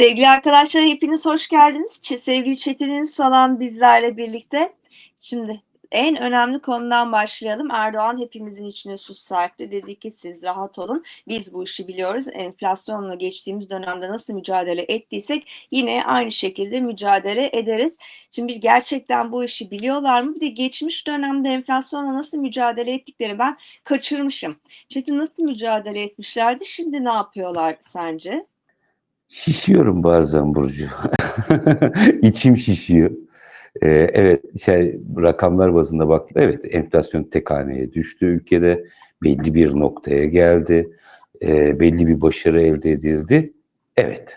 Sevgili arkadaşlar hepiniz hoş geldiniz. Sevgili Çetin Salan bizlerle birlikte. Şimdi en önemli konudan başlayalım. Erdoğan hepimizin içine sus serpti. Dedi ki siz rahat olun. Biz bu işi biliyoruz. Enflasyonla geçtiğimiz dönemde nasıl mücadele ettiysek yine aynı şekilde mücadele ederiz. Şimdi gerçekten bu işi biliyorlar mı? Bir de geçmiş dönemde enflasyonla nasıl mücadele ettiklerini ben kaçırmışım. Çetin nasıl mücadele etmişlerdi? Şimdi ne yapıyorlar sence? Şişiyorum bazen Burcu. İçim şişiyor. Ee, evet, şey, rakamlar bazında baktım. Evet, enflasyon tek haneye düştü ülkede. Belli bir noktaya geldi. Ee, belli bir başarı elde edildi. Evet.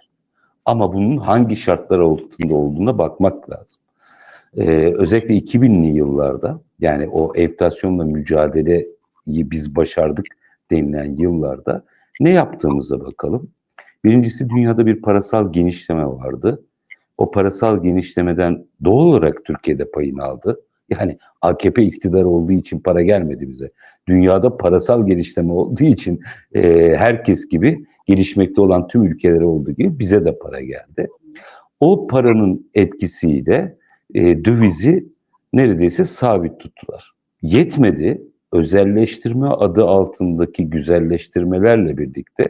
Ama bunun hangi şartlar altında olduğuna bakmak lazım. Ee, özellikle 2000'li yıllarda yani o enflasyonla mücadeleyi biz başardık denilen yıllarda ne yaptığımıza bakalım. Birincisi dünyada bir parasal genişleme vardı. O parasal genişlemeden doğal olarak Türkiye'de payını aldı. Yani AKP iktidar olduğu için para gelmedi bize. Dünyada parasal gelişleme olduğu için e, herkes gibi gelişmekte olan tüm ülkelere olduğu gibi bize de para geldi. O paranın etkisiyle e, dövizi neredeyse sabit tuttular. Yetmedi. Özelleştirme adı altındaki güzelleştirmelerle birlikte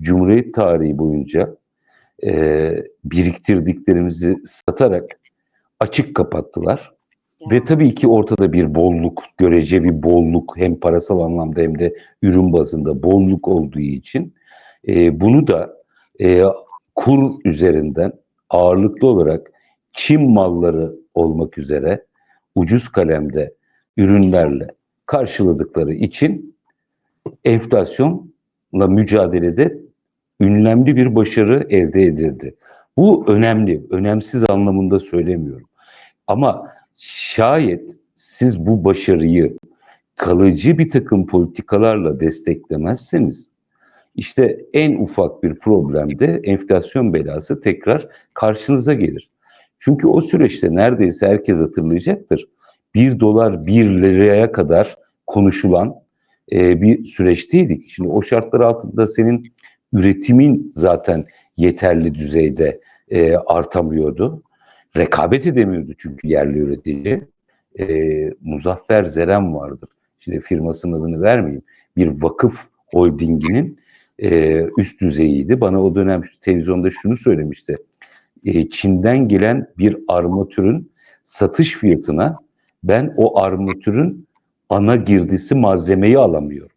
Cumhuriyet tarihi boyunca e, biriktirdiklerimizi satarak açık kapattılar. Ya. Ve tabii ki ortada bir bolluk, görece bir bolluk hem parasal anlamda hem de ürün bazında bolluk olduğu için e, bunu da e, kur üzerinden ağırlıklı olarak Çin malları olmak üzere ucuz kalemde ürünlerle karşıladıkları için enflasyonla mücadelede ünlemli bir başarı elde edildi. Bu önemli, önemsiz anlamında söylemiyorum. Ama şayet siz bu başarıyı kalıcı bir takım politikalarla desteklemezseniz işte en ufak bir problemde enflasyon belası tekrar karşınıza gelir. Çünkü o süreçte neredeyse herkes hatırlayacaktır. 1 dolar 1 liraya kadar konuşulan bir süreçteydik. Şimdi o şartlar altında senin üretimin zaten yeterli düzeyde e, artamıyordu. Rekabet edemiyordu çünkü yerli üretici. E, Muzaffer Zerem vardır. Şimdi firmasının adını vermeyeyim. Bir vakıf holdinginin e, üst düzeyiydi. Bana o dönem televizyonda şunu söylemişti. E, Çin'den gelen bir armatürün satış fiyatına ben o armatürün ana girdisi malzemeyi alamıyorum.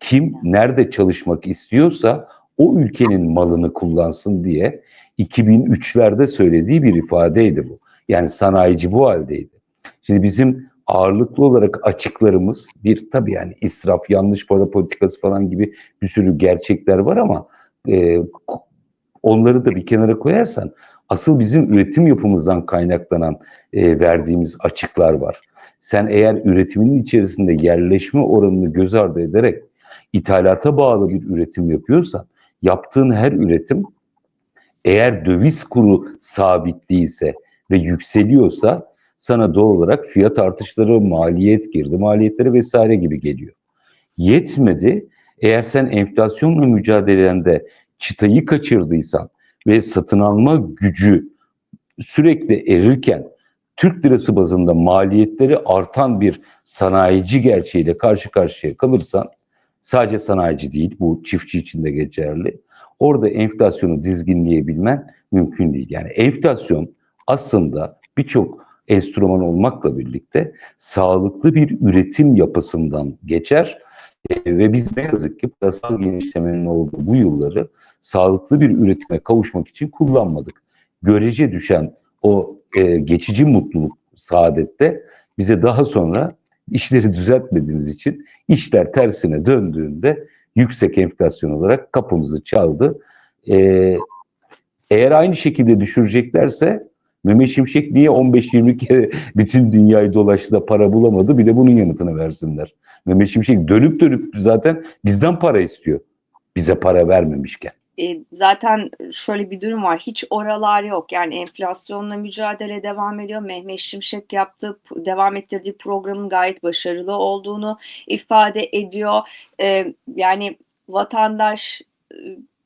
Kim nerede çalışmak istiyorsa o ülkenin malını kullansın diye 2003'lerde söylediği bir ifadeydi bu. Yani sanayici bu haldeydi. Şimdi bizim ağırlıklı olarak açıklarımız bir tabii yani israf, yanlış para politikası falan gibi bir sürü gerçekler var ama e, onları da bir kenara koyarsan asıl bizim üretim yapımızdan kaynaklanan e, verdiğimiz açıklar var. Sen eğer üretiminin içerisinde yerleşme oranını göz ardı ederek ithalata bağlı bir üretim yapıyorsan yaptığın her üretim eğer döviz kuru sabit değilse ve yükseliyorsa sana doğal olarak fiyat artışları, maliyet girdi, maliyetleri vesaire gibi geliyor. Yetmedi. Eğer sen enflasyonla mücadelende çıtayı kaçırdıysan ve satın alma gücü sürekli erirken Türk lirası bazında maliyetleri artan bir sanayici gerçeğiyle karşı karşıya kalırsan sadece sanayici değil bu çiftçi için de geçerli. Orada enflasyonu dizginleyebilmen mümkün değil. Yani enflasyon aslında birçok enstrüman olmakla birlikte sağlıklı bir üretim yapısından geçer e, ve biz ne yazık ki parasal genişlemenin olduğu bu yılları sağlıklı bir üretime kavuşmak için kullanmadık. Görece düşen o e, geçici mutluluk, saadette bize daha sonra işleri düzeltmediğimiz için işler tersine döndüğünde yüksek enflasyon olarak kapımızı çaldı. Ee, eğer aynı şekilde düşüreceklerse Mehmet Şimşek niye 15-20 kere bütün dünyayı dolaştı da para bulamadı bir de bunun yanıtını versinler. Mehmet Şimşek dönüp dönüp zaten bizden para istiyor. Bize para vermemişken. E, zaten şöyle bir durum var. Hiç oralar yok. Yani enflasyonla mücadele devam ediyor. Mehmet Şimşek yaptığı, devam ettirdiği programın gayet başarılı olduğunu ifade ediyor. E, yani vatandaş e,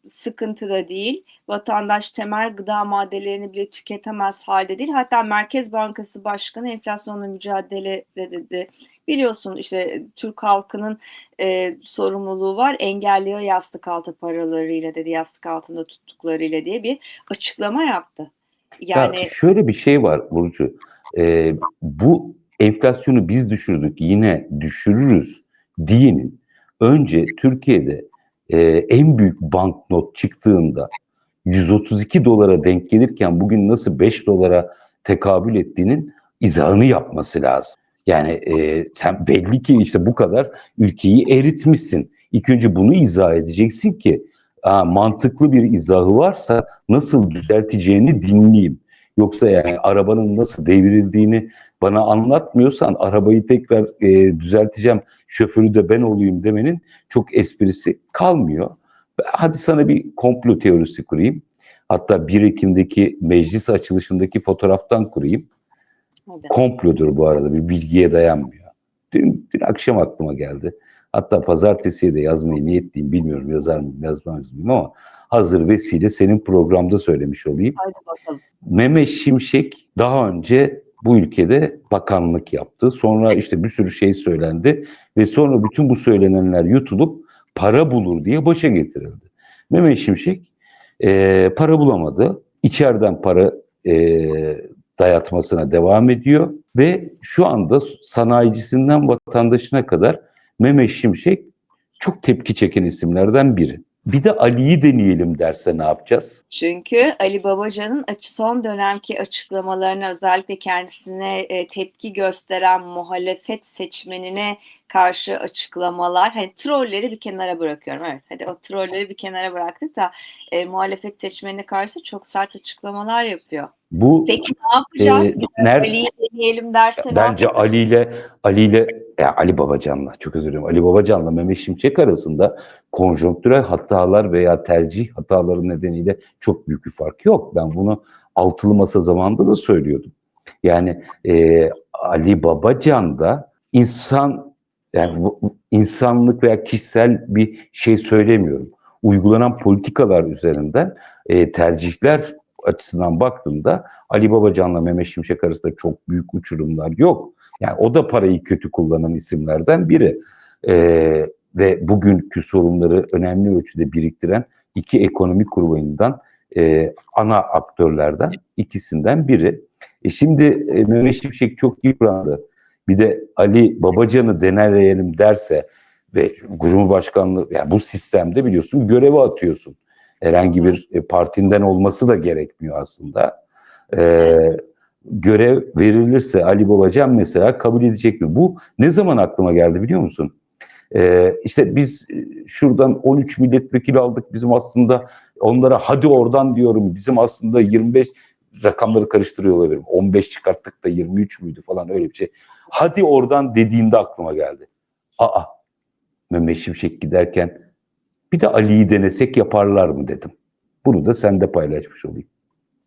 sıkıntıda değil. Vatandaş temel gıda maddelerini bile tüketemez halde değil. Hatta Merkez Bankası Başkanı enflasyonla mücadele de dedi. Biliyorsun işte Türk halkının e, sorumluluğu var. Engelliyor yastık altı paralarıyla dedi, yastık altında tuttuklarıyla diye bir açıklama yaptı. Yani Ya şöyle bir şey var Burcu. Ee, bu enflasyonu biz düşürdük yine düşürürüz diyenin önce Türkiye'de e, en büyük banknot çıktığında 132 dolara denk gelirken bugün nasıl 5 dolara tekabül ettiğinin izahını yapması lazım. Yani e, sen belli ki işte bu kadar ülkeyi eritmişsin. İlk önce bunu izah edeceksin ki aa, mantıklı bir izahı varsa nasıl düzelteceğini dinleyeyim. Yoksa yani arabanın nasıl devrildiğini bana anlatmıyorsan arabayı tekrar e, düzelteceğim, şoförü de ben olayım demenin çok esprisi kalmıyor. Hadi sana bir komplo teorisi kurayım. Hatta 1 Ekim'deki meclis açılışındaki fotoğraftan kurayım. hadi. Komplodur bu arada bir bilgiye dayanmıyor. Dün, dün akşam aklıma geldi. Hatta pazartesiye de yazmayı niyetliyim bilmiyorum yazar mıyım yazmaz mıyım ama hazır vesile senin programda söylemiş olayım. Hadi bakalım. Mehmet Şimşek daha önce bu ülkede bakanlık yaptı. Sonra işte bir sürü şey söylendi ve sonra bütün bu söylenenler yutulup para bulur diye başa getirildi. Mehmet Şimşek e, para bulamadı. İçeriden para e, dayatmasına devam ediyor ve şu anda sanayicisinden vatandaşına kadar Mehmet Şimşek çok tepki çeken isimlerden biri. Bir de Ali'yi deneyelim derse ne yapacağız? Çünkü Ali Babacan'ın son dönemki açıklamalarına özellikle kendisine e, tepki gösteren muhalefet seçmenine karşı açıklamalar hani trolleri bir kenara bırakıyorum evet hadi o trolleri bir kenara bıraktık da e, muhalefet seçmenine karşı çok sert açıklamalar yapıyor. Bu Peki ne yapacağız? Nerede- Ali'yi deneyelim derse ne Bence? Ali ile Ali ile ya Ali Babacan'la çok özür dilerim. Ali Babacan'la Mehmet Şimşek arasında konjonktürel hatalar veya tercih hataları nedeniyle çok büyük bir fark yok. Ben bunu altılı masa zamanında da söylüyordum. Yani e, Ali Babacan da insan yani bu- insanlık veya kişisel bir şey söylemiyorum. Uygulanan politikalar üzerinden e, tercihler açısından baktığımda Ali Babacan'la Mehmet Şimşek arasında çok büyük uçurumlar yok. Yani o da parayı kötü kullanan isimlerden biri. Ee, ve bugünkü sorunları önemli ölçüde biriktiren iki ekonomi kurbanından e, ana aktörlerden ikisinden biri. E şimdi e, Mehmet Şimşek çok yıprandı. Bir de Ali Babacan'ı deneyelim derse ve Cumhurbaşkanlığı yani bu sistemde biliyorsun göreve atıyorsun. Herhangi bir e, partinden olması da gerekmiyor aslında. Ee, görev verilirse Ali Babacan mesela kabul edecek mi? Bu ne zaman aklıma geldi biliyor musun? Ee, işte biz e, şuradan 13 milletvekili aldık. Bizim aslında onlara hadi oradan diyorum. Bizim aslında 25 rakamları karıştırıyor olabilirim. 15 çıkarttık da 23 müydü falan öyle bir şey. Hadi oradan dediğinde aklıma geldi. Aa Mehmet Şimşek giderken bir de Ali'yi denesek yaparlar mı dedim. Bunu da sen de paylaşmış olayım.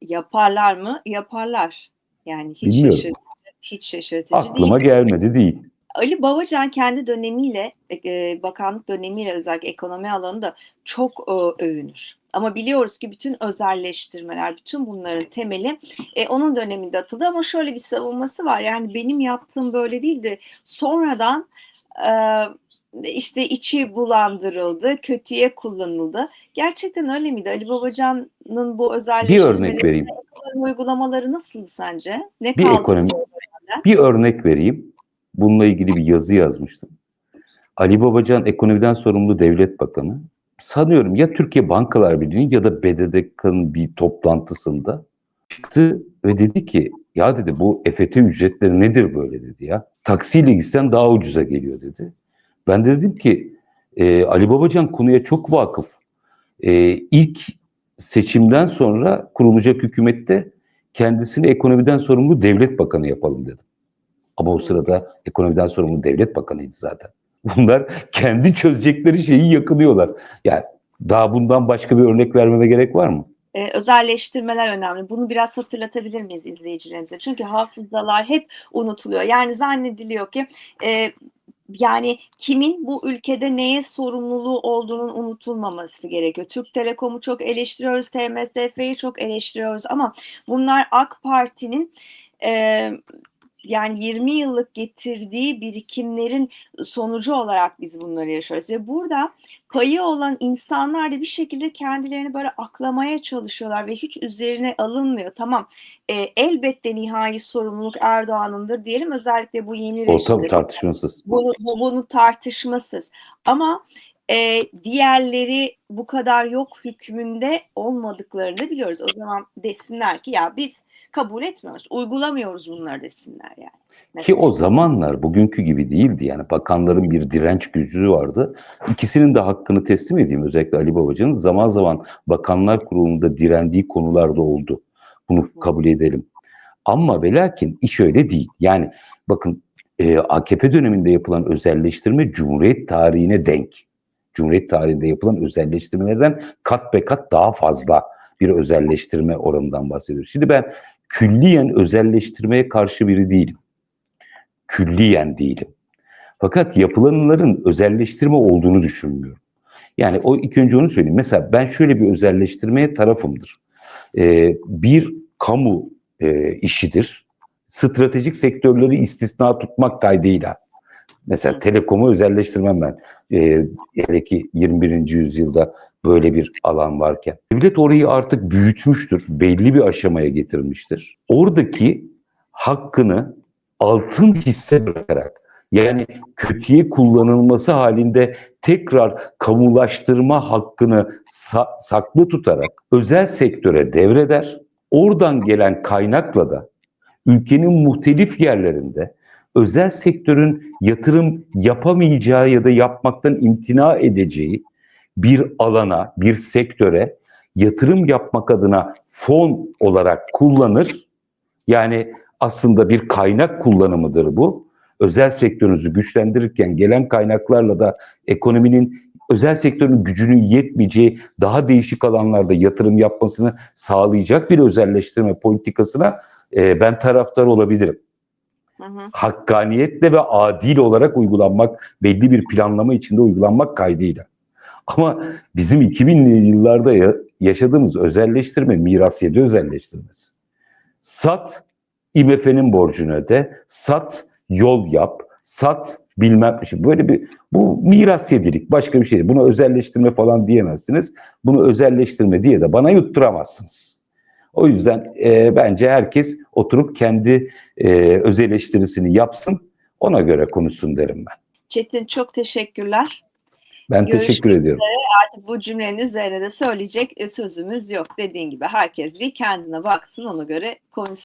Yaparlar mı? Yaparlar. Yani hiç Bilmiyorum. şaşırtıcı, hiç şaşırtıcı değil. Aklıma gelmedi değil. Ali Babacan kendi dönemiyle, e, bakanlık dönemiyle özellikle ekonomi alanında çok e, övünür. Ama biliyoruz ki bütün özelleştirmeler, bütün bunların temeli e, onun döneminde atıldı. Ama şöyle bir savunması var. Yani benim yaptığım böyle değildi. Sonradan e, işte içi bulandırıldı, kötüye kullanıldı. Gerçekten öyle miydi? Ali Babacan'ın bu Bir özelleştirmeleri, örnek vereyim. uygulamaları nasıldı sence? Ne Bir kaldı? ekonomi-? Bir örnek vereyim. Bununla ilgili bir yazı yazmıştım. Ali Babacan ekonomiden sorumlu devlet bakanı. Sanıyorum ya Türkiye Bankalar Birliği ya da BDDK'nın bir toplantısında çıktı ve dedi ki ya dedi bu EFT ücretleri nedir böyle dedi ya. Taksiyle gitsen daha ucuza geliyor dedi. Ben de dedim ki e, Ali Babacan konuya çok vakıf. E, ilk seçimden sonra kurulacak hükümette kendisini ekonomiden sorumlu devlet bakanı yapalım dedim. Ama o sırada ekonomiden sorumlu devlet bakanıydı zaten. Bunlar kendi çözecekleri şeyi yakınıyorlar. Yani daha bundan başka bir örnek vermeme gerek var mı? Ee, özelleştirmeler önemli. Bunu biraz hatırlatabilir miyiz izleyicilerimize? Çünkü hafızalar hep unutuluyor. Yani zannediliyor ki e, yani kimin bu ülkede neye sorumluluğu olduğunun unutulmaması gerekiyor. Türk Telekom'u çok eleştiriyoruz, TMSF'yi çok eleştiriyoruz ama bunlar AK Parti'nin e, yani 20 yıllık getirdiği birikimlerin sonucu olarak biz bunları yaşıyoruz. Ve burada payı olan insanlar da bir şekilde kendilerini böyle aklamaya çalışıyorlar ve hiç üzerine alınmıyor. Tamam e, elbette nihai sorumluluk Erdoğan'ındır diyelim özellikle bu yeni O tabii rejimde. tartışmasız. Bunu, bu- bunu tartışmasız. Ama e, diğerleri bu kadar yok hükmünde olmadıklarını biliyoruz. O zaman desinler ki ya biz kabul etmiyoruz, uygulamıyoruz bunları desinler yani. Ki o zamanlar bugünkü gibi değildi. Yani bakanların bir direnç gücü vardı. İkisinin de hakkını teslim edeyim. Özellikle Ali Babacan'ın zaman zaman bakanlar kurulunda direndiği konularda oldu. Bunu kabul edelim. Ama ve lakin iş öyle değil. Yani bakın e, AKP döneminde yapılan özelleştirme Cumhuriyet tarihine denk. Cumhuriyet tarihinde yapılan özelleştirmelerden kat be kat daha fazla bir özelleştirme oranından bahsediyoruz. Şimdi ben külliyen özelleştirmeye karşı biri değilim külliyen değilim. Fakat yapılanların özelleştirme olduğunu düşünmüyorum. Yani o ilk önce onu söyleyeyim. Mesela ben şöyle bir özelleştirmeye tarafımdır. Ee, bir kamu e, işidir. Stratejik sektörleri istisna tutmak kaydıyla. Mesela telekomu özelleştirmem ben. Ee, hele ki 21. yüzyılda böyle bir alan varken. Devlet orayı artık büyütmüştür. Belli bir aşamaya getirmiştir. Oradaki hakkını altın hisse bırakarak yani kötüye kullanılması halinde tekrar kamulaştırma hakkını sa- saklı tutarak özel sektöre devreder. Oradan gelen kaynakla da ülkenin muhtelif yerlerinde özel sektörün yatırım yapamayacağı ya da yapmaktan imtina edeceği bir alana, bir sektöre yatırım yapmak adına fon olarak kullanır. Yani aslında bir kaynak kullanımıdır bu. Özel sektörünüzü güçlendirirken gelen kaynaklarla da ekonominin özel sektörün gücünün yetmeyeceği daha değişik alanlarda yatırım yapmasını sağlayacak bir özelleştirme politikasına e, ben taraftar olabilirim. Hı. Hakkaniyetle ve adil olarak uygulanmak, belli bir planlama içinde uygulanmak kaydıyla. Ama bizim 2000'li yıllarda ya- yaşadığımız özelleştirme miras yedi özelleştirmesi. Sat, IMF'nin borcunu öde, sat, yol yap, sat bilmem şimdi böyle bir bu miras yedilik başka bir şey değil. Buna özelleştirme falan diyemezsiniz. Bunu özelleştirme diye de bana yutturamazsınız. O yüzden e, bence herkes oturup kendi e, öz eleştirisini yapsın. Ona göre konuşsun derim ben. Çetin çok teşekkürler. Ben Görüşmek teşekkür ediyorum. Artık bu cümlenin üzerine de söyleyecek sözümüz yok. Dediğin gibi herkes bir kendine baksın ona göre konuşsun.